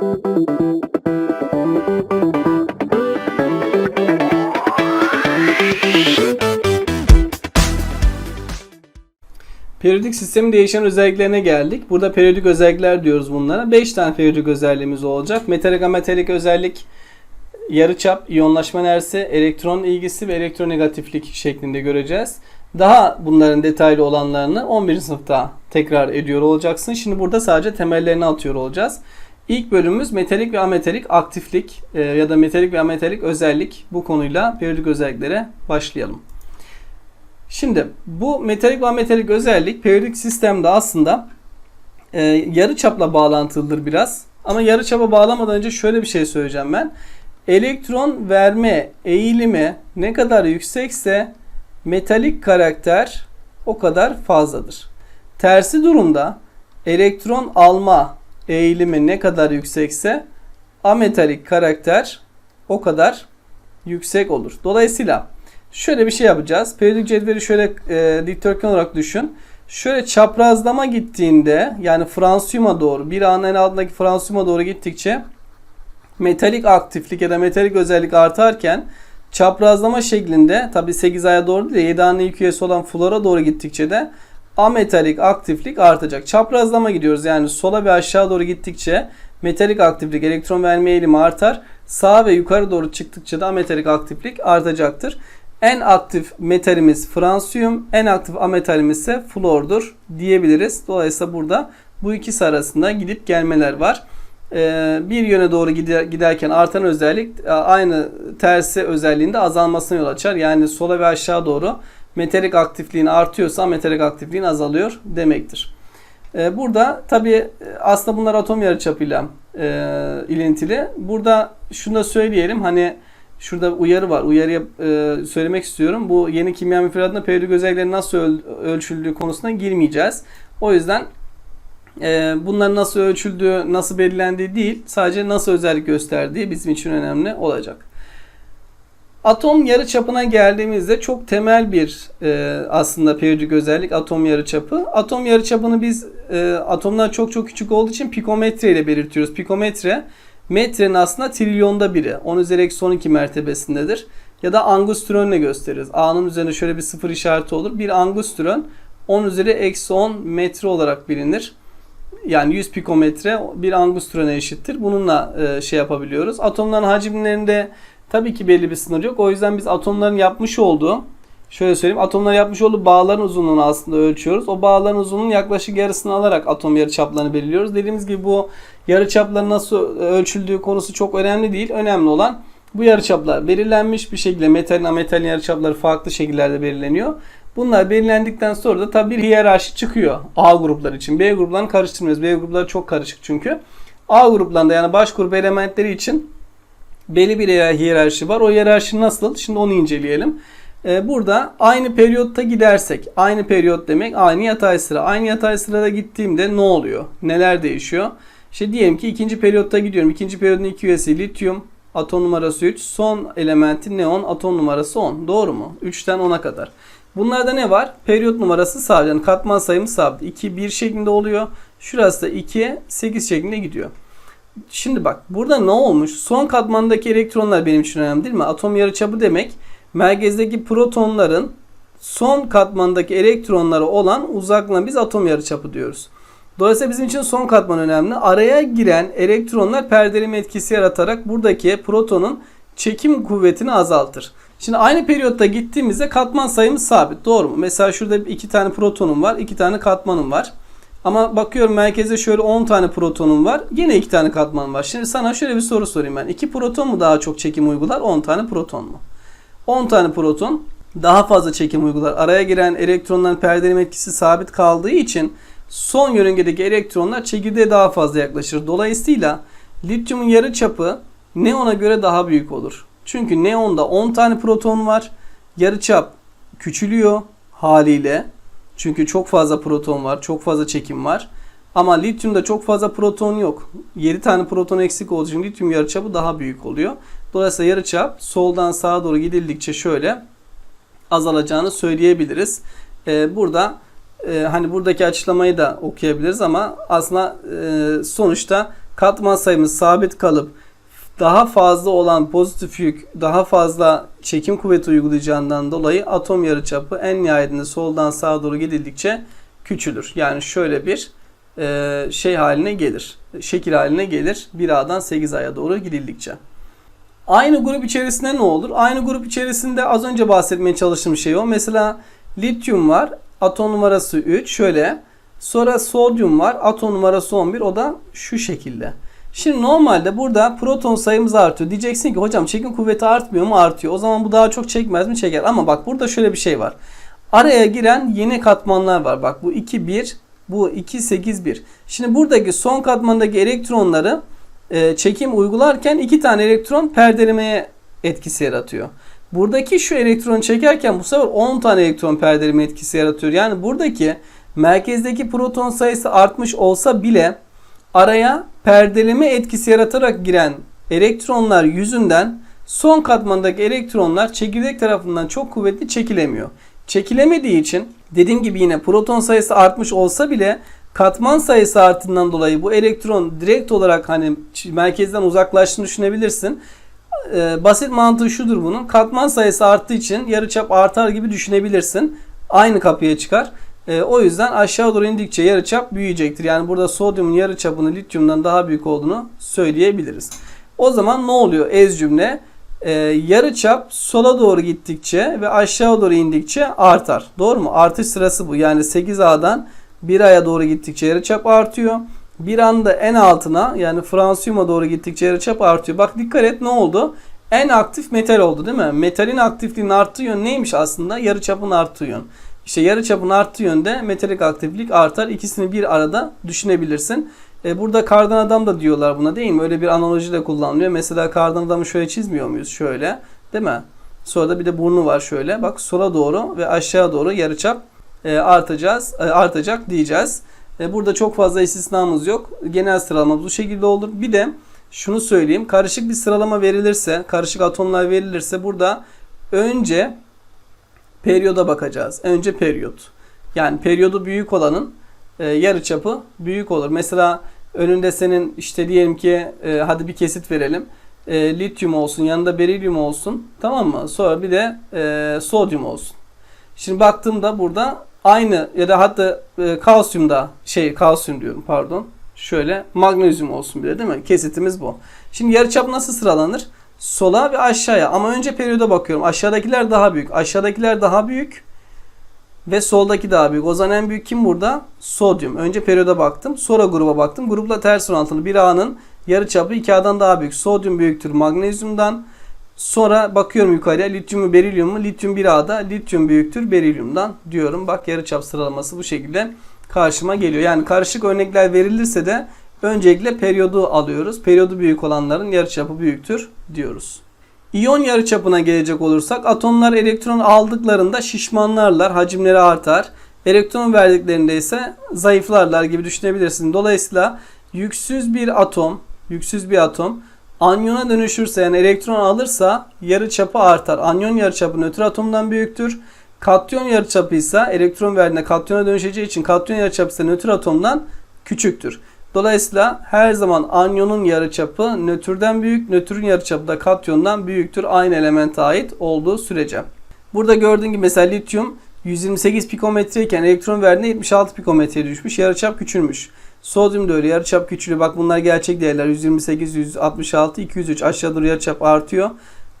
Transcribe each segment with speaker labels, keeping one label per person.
Speaker 1: Periyodik sistemin değişen özelliklerine geldik. Burada periyodik özellikler diyoruz bunlara. 5 tane periyodik özelliğimiz olacak. Metalik özellik, yarıçap, iyonlaşma enerjisi, elektron ilgisi ve elektronegatiflik şeklinde göreceğiz. Daha bunların detaylı olanlarını 11. sınıfta tekrar ediyor olacaksın. Şimdi burada sadece temellerini atıyor olacağız. İlk bölümümüz metalik ve ametalik aktiflik e, ya da metalik ve ametalik özellik. Bu konuyla periyodik özelliklere başlayalım. Şimdi bu metalik ve ametalik özellik periyodik sistemde aslında e, yarı çapla bağlantılıdır biraz. Ama yarı çapa bağlamadan önce şöyle bir şey söyleyeceğim ben. Elektron verme eğilimi ne kadar yüksekse metalik karakter o kadar fazladır. Tersi durumda elektron alma eğilimi ne kadar yüksekse ametalik karakter o kadar yüksek olur. Dolayısıyla Şöyle bir şey yapacağız. Periyodik cetveli şöyle e, dikdörtgen olarak düşün. Şöyle çaprazlama gittiğinde yani fransiyuma doğru bir anın altındaki fransiyuma doğru gittikçe metalik aktiflik ya da metalik özellik artarken çaprazlama şeklinde tabi 8 aya doğru değil 7 anın ilk üyesi olan flora doğru gittikçe de ametalik aktiflik artacak. Çaprazlama gidiyoruz yani sola ve aşağı doğru gittikçe metalik aktiflik elektron verme eğilimi artar. Sağa ve yukarı doğru çıktıkça da ametalik aktiflik artacaktır. En aktif metalimiz fransiyum, en aktif ametalimiz ise flordur diyebiliriz. Dolayısıyla burada bu ikisi arasında gidip gelmeler var. Ee, bir yöne doğru giderken artan özellik e, aynı tersi özelliğinde azalmasına yol açar. Yani sola ve aşağı doğru metalik aktifliğin artıyorsa metalik aktifliğin azalıyor demektir. Ee, burada tabi aslında bunlar atom yarıçapıyla e, ilintili. Burada şunu da söyleyelim hani Şurada uyarı var. Uyarıya e, söylemek istiyorum. Bu yeni kimya müfredatında periyodik özelliklerin nasıl öl- ölçüldüğü konusuna girmeyeceğiz. O yüzden e, bunların nasıl ölçüldüğü, nasıl belirlendiği değil, sadece nasıl özellik gösterdiği bizim için önemli olacak. Atom yarı çapına geldiğimizde çok temel bir e, aslında periyodik özellik atom yarı çapı. Atom yarı çapını biz e, atomlar çok çok küçük olduğu için pikometre ile belirtiyoruz. Pikometre Metrenin aslında trilyonda biri. 10 üzeri eksi 12 mertebesindedir. Ya da angstronla gösteririz. A'nın üzerinde şöyle bir sıfır işareti olur. Bir angstron 10 üzeri eksi 10 metre olarak bilinir. Yani 100 pikometre bir angstrona eşittir. Bununla e, şey yapabiliyoruz. Atomların hacimlerinde tabii ki belli bir sınır yok. O yüzden biz atomların yapmış olduğu Şöyle söyleyeyim. Atomlar yapmış olduğu bağların uzunluğunu aslında ölçüyoruz. O bağların uzunluğunun yaklaşık yarısını alarak atom yarıçaplarını belirliyoruz. Dediğimiz gibi bu yarıçapların nasıl ölçüldüğü konusu çok önemli değil. Önemli olan bu yarıçaplar belirlenmiş bir şekilde metalin ametalin yarıçapları farklı şekillerde belirleniyor. Bunlar belirlendikten sonra da tabi bir hiyerarşi çıkıyor A grupları için. B gruplarını karıştırmıyoruz. B grupları çok karışık çünkü. A gruplarında yani baş grup elementleri için belli bir hiyerarşi var. O hiyerarşi nasıl? Şimdi onu inceleyelim. Ee, burada aynı periyotta gidersek, aynı periyot demek aynı yatay sıra. Aynı yatay sırada gittiğimde ne oluyor? Neler değişiyor? İşte diyelim ki ikinci periyotta gidiyorum. İkinci periyodun iki üyesi lityum, atom numarası 3. Son elementi neon, atom numarası 10. Doğru mu? 3'ten 10'a kadar. Bunlarda ne var? Periyot numarası sabit. Yani katman sayımız sabit. 2, 1 şeklinde oluyor. Şurası da 2, 8 şeklinde gidiyor. Şimdi bak burada ne olmuş? Son katmandaki elektronlar benim için önemli değil mi? Atom yarıçapı demek merkezdeki protonların son katmandaki elektronları olan uzaklığına biz atom yarıçapı diyoruz. Dolayısıyla bizim için son katman önemli. Araya giren elektronlar perdeleme etkisi yaratarak buradaki protonun çekim kuvvetini azaltır. Şimdi aynı periyotta gittiğimizde katman sayımız sabit. Doğru mu? Mesela şurada iki tane protonum var. iki tane katmanım var. Ama bakıyorum merkeze şöyle 10 tane protonum var. Yine iki tane katman var. Şimdi sana şöyle bir soru sorayım ben. 2 proton mu daha çok çekim uygular? 10 tane proton mu? 10 tane proton daha fazla çekim uygular. Araya giren elektronların perdeleme etkisi sabit kaldığı için son yörüngedeki elektronlar çekirdeğe daha fazla yaklaşır. Dolayısıyla lityumun yarı çapı neona göre daha büyük olur. Çünkü neonda 10 tane proton var. Yarı çap küçülüyor haliyle. Çünkü çok fazla proton var, çok fazla çekim var. Ama lityumda çok fazla proton yok. 7 tane proton eksik olduğu için lityum yarıçapı daha büyük oluyor. Dolayısıyla yarıçap soldan sağa doğru gidildikçe şöyle azalacağını söyleyebiliriz. Ee, burada e, hani buradaki açıklamayı da okuyabiliriz ama aslında e, sonuçta katman sayımız sabit kalıp daha fazla olan pozitif yük daha fazla çekim kuvveti uygulayacağından dolayı atom yarıçapı en nihayetinde soldan sağa doğru gidildikçe küçülür. Yani şöyle bir e, şey haline gelir. Şekil haline gelir. 1A'dan 8A'ya doğru gidildikçe. Aynı grup içerisinde ne olur? Aynı grup içerisinde az önce bahsetmeye çalıştığım şey o. Mesela lityum var. Atom numarası 3. Şöyle. Sonra sodyum var. Atom numarası 11. O da şu şekilde. Şimdi normalde burada proton sayımız artıyor. Diyeceksin ki hocam çekim kuvveti artmıyor mu? Artıyor. O zaman bu daha çok çekmez mi? Çeker. Ama bak burada şöyle bir şey var. Araya giren yeni katmanlar var. Bak bu 2 1, bu 2 8 1. Şimdi buradaki son katmandaki elektronları e, çekim uygularken iki tane elektron perdelemeye etkisi yaratıyor. Buradaki şu elektronu çekerken bu sefer 10 tane elektron perdeleme etkisi yaratıyor. Yani buradaki merkezdeki proton sayısı artmış olsa bile araya perdeleme etkisi yaratarak giren elektronlar yüzünden son katmandaki elektronlar çekirdek tarafından çok kuvvetli çekilemiyor. Çekilemediği için dediğim gibi yine proton sayısı artmış olsa bile katman sayısı arttığından dolayı bu elektron direkt olarak hani merkezden uzaklaştığını düşünebilirsin. Ee, basit mantığı şudur bunun. Katman sayısı arttığı için yarıçap artar gibi düşünebilirsin. Aynı kapıya çıkar. Ee, o yüzden aşağı doğru indikçe yarıçap büyüyecektir. Yani burada sodyumun yarıçapının lityumdan daha büyük olduğunu söyleyebiliriz. O zaman ne oluyor? Ez cümle. Ee, yarıçap sola doğru gittikçe ve aşağı doğru indikçe artar. Doğru mu? Artış sırası bu. Yani 8A'dan 1A'ya doğru gittikçe yarıçap artıyor. Bir anda en altına yani fransiyuma doğru gittikçe yarıçap artıyor. Bak dikkat et ne oldu? En aktif metal oldu değil mi? Metalin aktifliğinin arttığı yön neymiş aslında? Yarıçapın arttığı yön. İşte yarıçapın arttığı yönde metalik aktiflik artar. İkisini bir arada düşünebilirsin. E burada kardan adam da diyorlar buna değil mi? Öyle bir analoji de kullanılıyor. Mesela kardan adamı şöyle çizmiyor muyuz? Şöyle. Değil mi? Sonra da bir de burnu var şöyle. Bak sola doğru ve aşağı doğru yarıçap e, artacağız, e, artacak diyeceğiz. E, burada çok fazla istisnamız yok. Genel sıralama bu şekilde olur. Bir de şunu söyleyeyim. Karışık bir sıralama verilirse, karışık atomlar verilirse burada önce periyoda bakacağız. Önce periyot. Yani periyodu büyük olanın e, yarıçapı büyük olur. Mesela önünde senin işte diyelim ki e, hadi bir kesit verelim. E, lityum olsun, yanında berilyum olsun. Tamam mı? Sonra bir de e, sodyum olsun. Şimdi baktığımda burada aynı ya da hatta e, kalsiyumda şey kalsiyum diyorum pardon. Şöyle magnezyum olsun bile değil mi? Kesitimiz bu. Şimdi yarıçap nasıl sıralanır? Sola ve aşağıya ama önce periyoda bakıyorum. Aşağıdakiler daha büyük. Aşağıdakiler daha büyük ve soldaki daha büyük. O zaman en büyük kim burada? Sodyum. Önce periyoda baktım. Sonra gruba baktım. Grupla ters orantılı bir A'nın yarıçapı 2A'dan daha büyük. Sodyum büyüktür magnezyumdan. Sonra bakıyorum yukarıya lityum mu berilyum mu? Lityum 1A'da lityum büyüktür berilyumdan diyorum. Bak yarıçap sıralaması bu şekilde karşıma geliyor. Yani karışık örnekler verilirse de öncelikle periyodu alıyoruz. Periyodu büyük olanların yarıçapı büyüktür diyoruz. İyon yarıçapına gelecek olursak atomlar elektron aldıklarında şişmanlarlar, hacimleri artar. Elektron verdiklerinde ise zayıflarlar gibi düşünebilirsin. Dolayısıyla yüksüz bir atom, yüksüz bir atom anyona dönüşürse yani elektron alırsa yarıçapı artar. Anyon yarıçapı nötr atomdan büyüktür. Katyon yarıçapı ise elektron verdiğinde katyona dönüşeceği için katyon yarıçapı ise nötr atomdan küçüktür. Dolayısıyla her zaman anyonun yarıçapı nötrden büyük, nötrün yarıçapı da katyondan büyüktür aynı elemente ait olduğu sürece. Burada gördüğün gibi mesela lityum 128 pikometre iken elektron verdiğinde 76 pikometreye düşmüş. Yarıçap küçülmüş. Sodyum da öyle yarıçap küçülüyor. Bak bunlar gerçek değerler. 128, 166, 203 aşağı doğru yarıçap artıyor.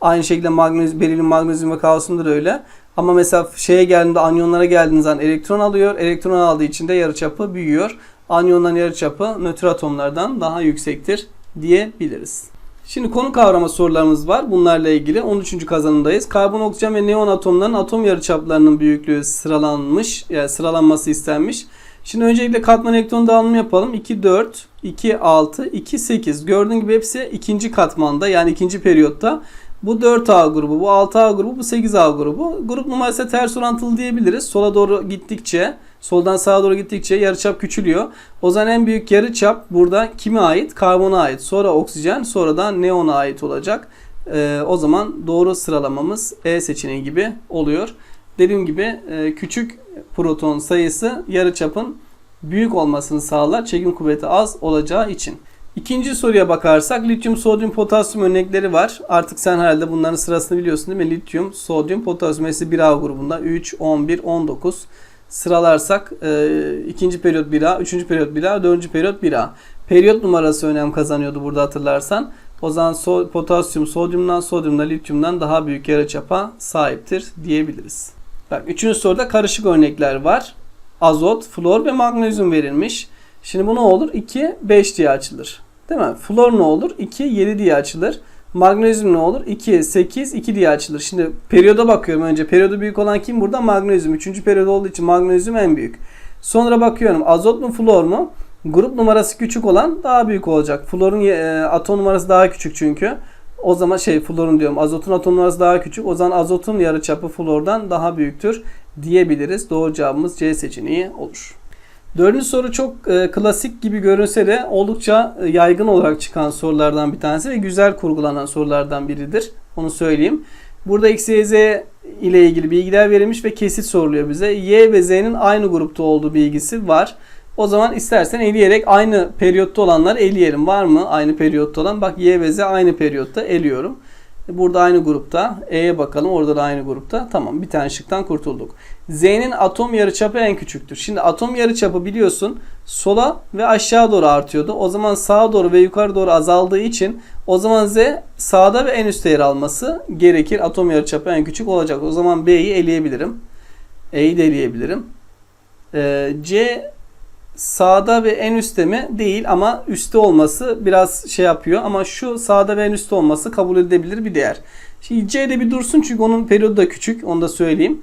Speaker 1: Aynı şekilde magnezyum, berilyum, magnezyum ve kalsiyum da öyle. Ama mesela şeye geldiğinde anyonlara geldiğiniz zaman elektron alıyor. Elektron aldığı için de yarıçapı büyüyor. Anyonların yarıçapı nötr atomlardan daha yüksektir diyebiliriz. Şimdi konu kavrama sorularımız var. Bunlarla ilgili 13. kazanımdayız. Karbon, oksijen ve neon atomların atom yarıçaplarının büyüklüğü sıralanmış, yani sıralanması istenmiş. Şimdi öncelikle katman elektron dağılımı yapalım. 2 4, 2 6, 2 8. Gördüğün gibi hepsi ikinci katmanda yani ikinci periyotta. Bu 4A grubu, bu 6A grubu, bu 8A grubu. Grup numarası ters orantılı diyebiliriz. Sola doğru gittikçe, soldan sağa doğru gittikçe yarıçap küçülüyor. O zaman en büyük yarıçap burada kime ait? Karbona ait. Sonra oksijen, sonra da neona ait olacak. Ee, o zaman doğru sıralamamız E seçeneği gibi oluyor. Dediğim gibi e, küçük proton sayısı yarıçapın büyük olmasını sağlar. Çekim kuvveti az olacağı için. İkinci soruya bakarsak lityum, sodyum, potasyum örnekleri var. Artık sen herhalde bunların sırasını biliyorsun değil mi? Lityum, sodyum, potasyum hepsi 1A grubunda. 3, 11, 19 sıralarsak e, ikinci periyot 1A, üçüncü periyot 1A, dördüncü periyot 1A. Periyot numarası önem kazanıyordu burada hatırlarsan. O zaman so- potasyum sodyumdan, sodyumdan, lityumdan daha büyük yarıçapa sahiptir diyebiliriz. Bak üçüncü soruda karışık örnekler var. Azot, flor ve magnezyum verilmiş. Şimdi bu ne olur? 2, 5 diye açılır. Değil mi? Flor ne olur? 2, 7 diye açılır. Magnezyum ne olur? 2, 8, 2 diye açılır. Şimdi periyoda bakıyorum önce. Periyodu büyük olan kim burada? Magnezyum. Üçüncü periyod olduğu için magnezyum en büyük. Sonra bakıyorum azot mu flor mu? Grup numarası küçük olan daha büyük olacak. Florun e, atom numarası daha küçük çünkü. O zaman şey florun diyorum. Azotun atom numarası daha küçük. O zaman azotun yarıçapı flordan daha büyüktür diyebiliriz. Doğru cevabımız C seçeneği olur. Dördüncü soru çok e, klasik gibi görünse de oldukça e, yaygın olarak çıkan sorulardan bir tanesi ve güzel kurgulanan sorulardan biridir. Onu söyleyeyim. Burada X, Y, Z ile ilgili bilgiler verilmiş ve kesit soruluyor bize. Y ve Z'nin aynı grupta olduğu bilgisi var. O zaman istersen eleyerek aynı periyotta olanları eleyelim. Var mı aynı periyotta olan? Bak Y ve Z aynı periyotta eliyorum. Burada aynı grupta. E'ye bakalım. Orada da aynı grupta. Tamam bir tane şıktan kurtulduk. Z'nin atom yarıçapı en küçüktür. Şimdi atom yarıçapı biliyorsun sola ve aşağı doğru artıyordu. O zaman sağa doğru ve yukarı doğru azaldığı için o zaman Z sağda ve en üstte yer alması gerekir. Atom yarıçapı en küçük olacak. O zaman B'yi eleyebilirim. E'yi de eleyebilirim. Ee, C sağda ve en üstte mi? Değil ama üstte olması biraz şey yapıyor. Ama şu sağda ve en üstte olması kabul edilebilir bir değer. Şimdi C'de bir dursun çünkü onun periyodu da küçük. Onu da söyleyeyim.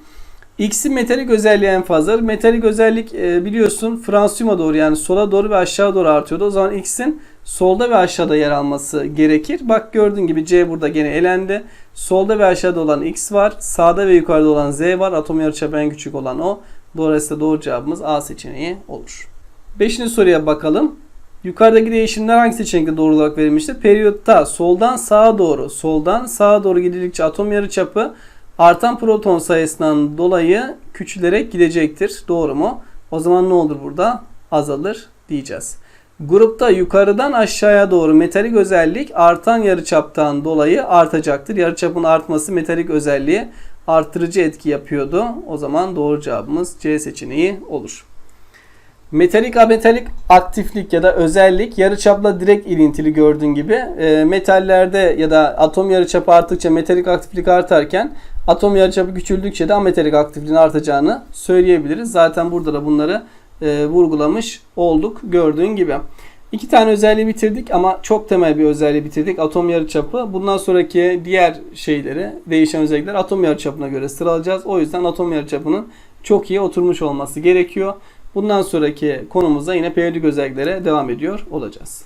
Speaker 1: X'in metalik özelliği en fazla. Metalik özellik e, biliyorsun Fransiyuma doğru yani sola doğru ve aşağı doğru artıyordu. O zaman X'in solda ve aşağıda yer alması gerekir. Bak gördüğün gibi C burada gene elendi. Solda ve aşağıda olan X var. Sağda ve yukarıda olan Z var. Atom yarıçapı en küçük olan o. Dolayısıyla doğru cevabımız A seçeneği olur. Beşinci soruya bakalım. Yukarıdaki değişimler hangi seçenekte doğru olarak verilmiştir? Periyotta soldan sağa doğru, soldan sağa doğru gidildikçe atom yarıçapı artan proton sayısından dolayı küçülerek gidecektir. Doğru mu? O zaman ne olur burada? Azalır diyeceğiz. Grupta yukarıdan aşağıya doğru metalik özellik artan yarıçaptan dolayı artacaktır. Yarıçapın artması metalik özelliği artırıcı etki yapıyordu. O zaman doğru cevabımız C seçeneği olur. Metalik ametalik aktiflik ya da özellik yarıçapla direkt ilintili gördüğün gibi e, metallerde ya da atom yarıçapı arttıkça metalik aktiflik artarken atom yarıçapı küçüldükçe de ametalik aktifliğin artacağını söyleyebiliriz. Zaten burada da bunları e, vurgulamış olduk gördüğün gibi. İki tane özelliği bitirdik ama çok temel bir özelliği bitirdik. Atom yarıçapı. Bundan sonraki diğer şeyleri, değişen özellikler atom yarıçapına göre sıralayacağız. O yüzden atom yarıçapının çok iyi oturmuş olması gerekiyor. Bundan sonraki konumuzda yine periyodik özelliklere devam ediyor olacağız.